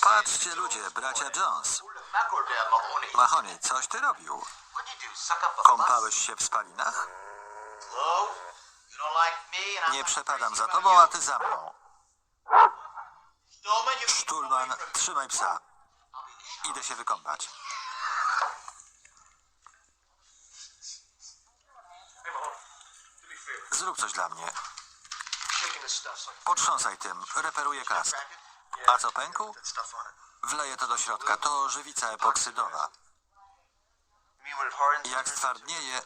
Patrzcie ludzie, bracia Jones. Mahony, coś ty robił? Kąpałeś się w spalinach? Nie przepadam za tobą, a ty za mną. Sztulman, trzymaj psa. Idę się wykąpać. Zrób coś dla mnie. Potrząsaj tym, reperuję kask. A co pękł? Wleję to do środka, to żywica epoksydowa. Jak stwardnieje,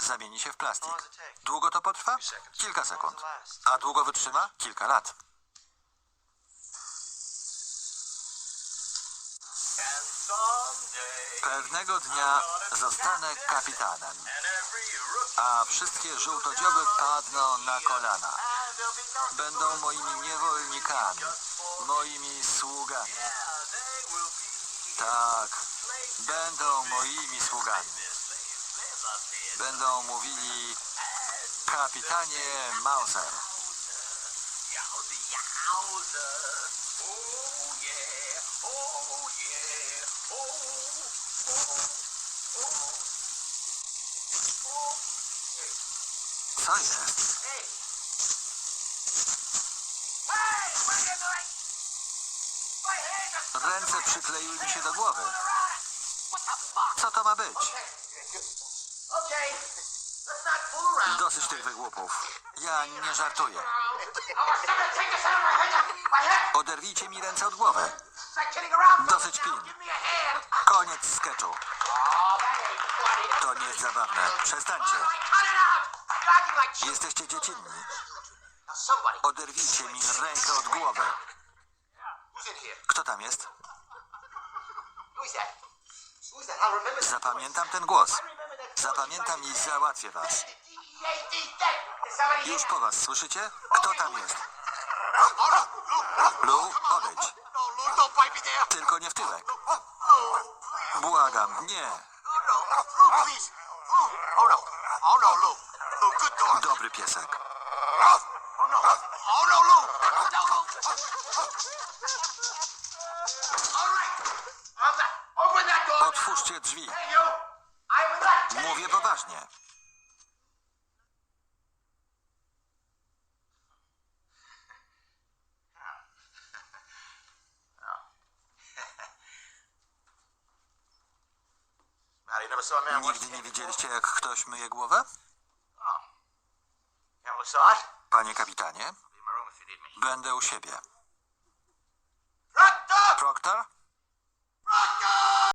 zamieni się w plastik. Długo to potrwa? Kilka sekund. A długo wytrzyma? Kilka lat. Pewnego dnia zostanę kapitanem, a wszystkie żółtodzioby padną na kolana. Będą moimi niewolnikami, moimi sługami. Tak, będą moimi sługami. Będą mówili kapitanie Mauser. Co jest? Ręce przykleiły mi się do głowy. Co to ma być? Dosyć tych wygłupów. Ja nie żartuję. Oderwijcie mi ręce od głowy. Dosyć pin. Koniec sketchu. To nie jest zabawne. Przestańcie. Jesteście dziecinni. Oderwijcie mi rękę od głowy. Kto tam jest? Zapamiętam ten głos. Zapamiętam i załatwię was. Już po was, słyszycie? Kto tam jest? Lu, odejdź. Tylko nie w tyłek. Błagam, nie. Dobry piesek. Otwórzcie drzwi. Mówię poważnie. Nigdy nie widzieliście, jak ktoś myje głowę? Panie kapitanie, będę u siebie. Proctor?